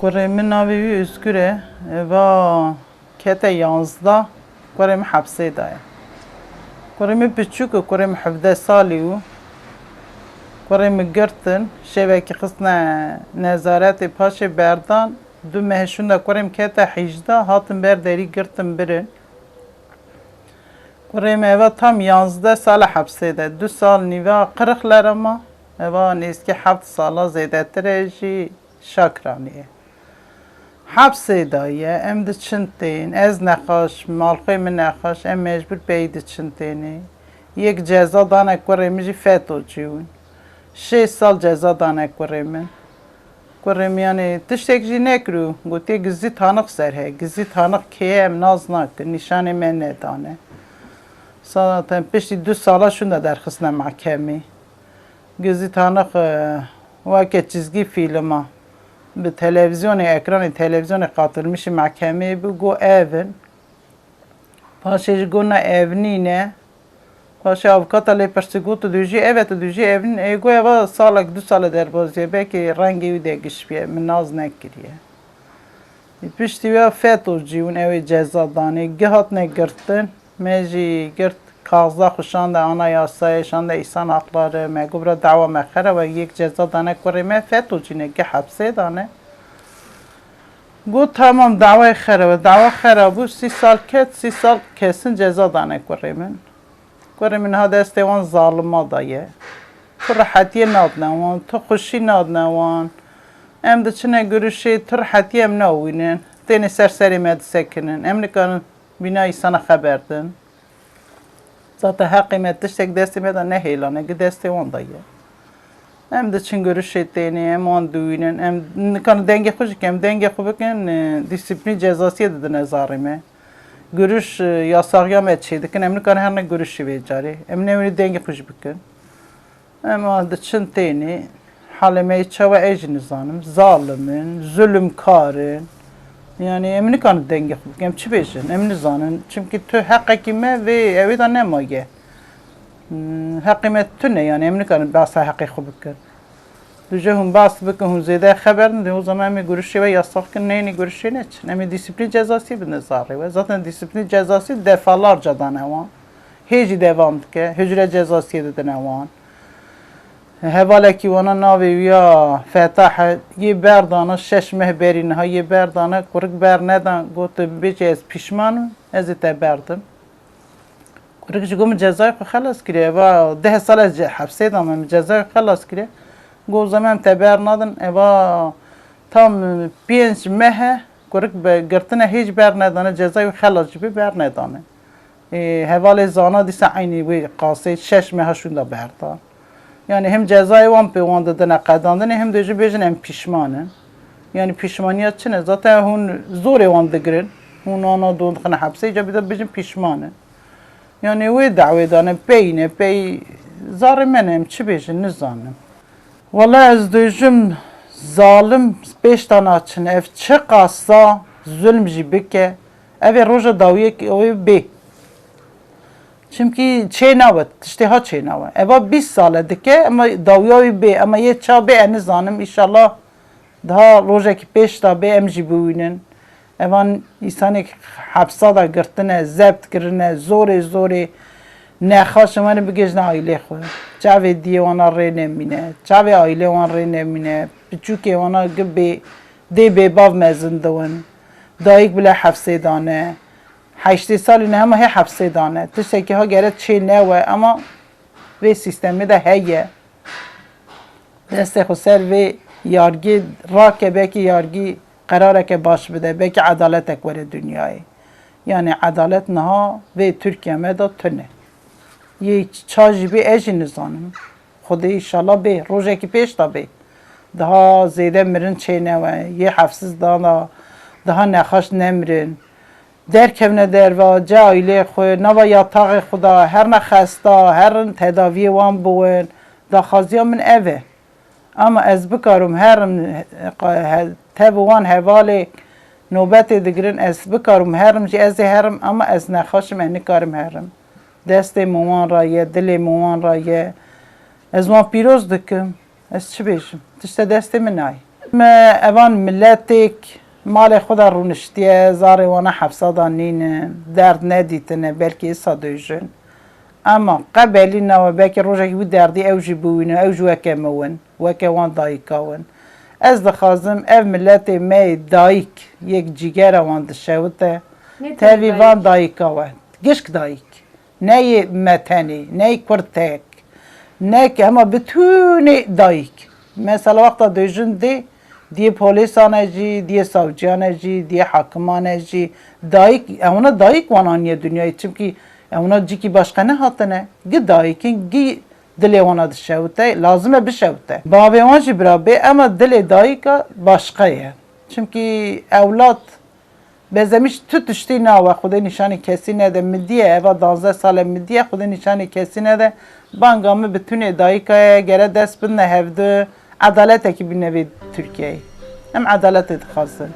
Kurê min navê wî Özgür e. Eva kete yanzda kurê min hepsê daye. Kurê min hevdeh salî û kurê min girtin şevekî xistine nezaretê paşê berdan du mehşûn da kurê min kete hîjda hatin ber derî girtin birin. Kurê min eva tam yanzde sala hepsê de. Du sal nîva qirix ler ama eva nêskî heft sala zêdetir e jî şakranî ye. Hepsê daye em diçin tên ez nexweş malxê min nexweş em mecbur peyî diçin tênê. Yek ceza dane kurê min jî FETÖ'cü bûn. Şê sal ceza dane kurê min. Kurê min yanê tiştek jî nekirû gotiye gizî tanık ser he. Gizî tanık kêye em naz nakin nîşanê me nedane. Zaten piştî du sala şûn da derxistine mahkemê. Gizî bi televizyonê ekranê televizyonê qatilmişî mahkemê bû got evin. Paşê ji got ne evnîne. Paşê avukata lê pirsî got tu dijî evet tu dijî evin ê got eva salek du sala derbaziye belkî rengê wî de gişiye min naz nekiriye. Piştî wê FETÖ'cü bûn ew ê girtin me girt kağızda xuşan da anayasaya şan da insan hakları me gubra dava me xera ve yek ceza dane kurê me FETÖ'cü ne gi hepsê dane. Got tamam dava xera ve dava xera bû sî sal ket sî sal kesin ceza dane kurê min. Kurê min ha destê wan zalima da ye. Tu rehetiye nadine wan, tu xuşî nadine wan. Em diçine görüşê tu rehetiye em nawînin. Tenê ser serê me disekinin. Em nikarin binayê sana xeber din. Zaten heqê me tiştek destê me da nehêlane, gi destê wan da ye. Em diçin görüşê tenê, em wan dûînin, em nikarin dengê xwe jî em dengê xwe bikin, dîsîplîn cezasiyê didin ezarê me. Görüş yasağa me çê dikin, em nikarin her ne görüşê vê carê. Em newî dengê xwe jî bikin. Em wan diçin tenê, halê me çawa ez jî nizanim, zalimin, zulümkarin, yani em nikarin dengê xwe bikin, em çi bêjin, em nizanin. Çünkü heqekî me vê evê da nemaye. Heqê me tu ne yani em nikarin basa xwe bikin. Duje hûn bas bikin hûn zêde xeber de o zaman em ê görüşê ve yasak kin neyni görüşê neçin. Em ê disiplin cezası bin nezarê ve zaten disiplin cezası defalarca dane wan. Hêjî devam dike, hücre cezasiyê didine wan. Hevalekî wana navê ya Fetah yê berdana şeş meh berî niha yê berdana kurik ber nedan got bêçe ez pişman ez te berdim. Kurik ji min cezayê xwe xelas kiriye va deh sal ez hepsê da min cezayê xelas kiriye. Got zaman te ber nadin eva tam pênc mehe kurik girtine hiç ber nedane cezayê xelas jî ber nedane. Hevalê zana dîsa aynî wê qasê şeş meha şûn da berdan. Yani hem cezayı wan pe wan didine qedandinê hem de jî bêjin em pişmanin. Yani pişmaniyet çi ne? Zaten hûn zorê wan digirin. Hûn ana don dixine hepsê ca bir de bêjin pişmanin. Yani wê dawê dane pey ne pey zarê me ne em çi bêjin nizanim. Valla ez dêjim zalim pêş tane açin ev çi qasa zulm jî bike ev ê roja dawiyê wê bê. چونکی چه نوه تشته ها چه نوه ابا 20 ساله دکه اما داویایی بی اما یه چا بی انه زانم ایشالله ده ها روژه که پیش دا بی ام جی بوینن. اوان ایسانی که حبسا دا گرتنه زبت کرنه زوری زوری نخواش من بگیش نه آیله خود. چاوی دیوانا ری نمینه. چاوی آیله وان ری نمینه. پچوکی وانا گبی دی بی باو مزندون. دایک بله حفظه دانه. هشتی سالی نه همه حبسه دانه تشتکی ها گره چی نوه اما وی سیستمی ده هیه دست خو سر وی یارگی را که بکی یارگی قراره که باش بده بکی عدالت اکوره دنیای یعنی عدالت نها وی ترکیه مدا تنه یه چاجی بی ایجی نزانم خود ایشالا بی روژه که پیش دا بی daha zeyde mirin çeyneve, ye hafsız dana, daha nexaş در درکونه در و جایل خو نو یا تاغ خدا. هر نخستا هر تداوی وان بون دا خازیا من اوه. اما از بکارم هر تب وان حواله نوبت دگرن از بکارم هرم جی از هرم. اما از نخاشم اینی کارم هرم. دست موان رایه دل موان رایه. از وان پیروز دکم. از چه بیشم؟ تشت دست منای ما اوان ملتک. Milletek mali xuda rûniştiye zarê wana hefsada nînin derd nedîtine belkî îsa dojin Ama qebelî nawe belkî rojekî wî derdî ew jî bûîne ew jî weke me win weke wan dayîka win Ez dixwazim ev milletê me dayîk yek cîgera wan dişewite Ne tevî van dayîka we gişk dayîk neyê me tenê ney kurtek nek hema bütûnê dayîk mesela wexta dojin dê diye polisan jî diye savciyan jî diye hakiman jî dayîk ewna dayîk wan aniye dünyayê çimkî ewna cîkî başqa ne hatine gi dayîkin gi dilê wana dişewite lazim e bişewite bavê wan jî birabê ama dilê dayîka başqa ye çimkî ewlat Bezemiş tu tiştî nawe Xwedê nîşanî kesî nede min diye eva danze sale min diye Xwedê nîşanî kesî nede banga min bi tunê dayîkaya gere dest bin hevdi adaletekî bi nevê Tirkiyeyê em adaletê dixwazin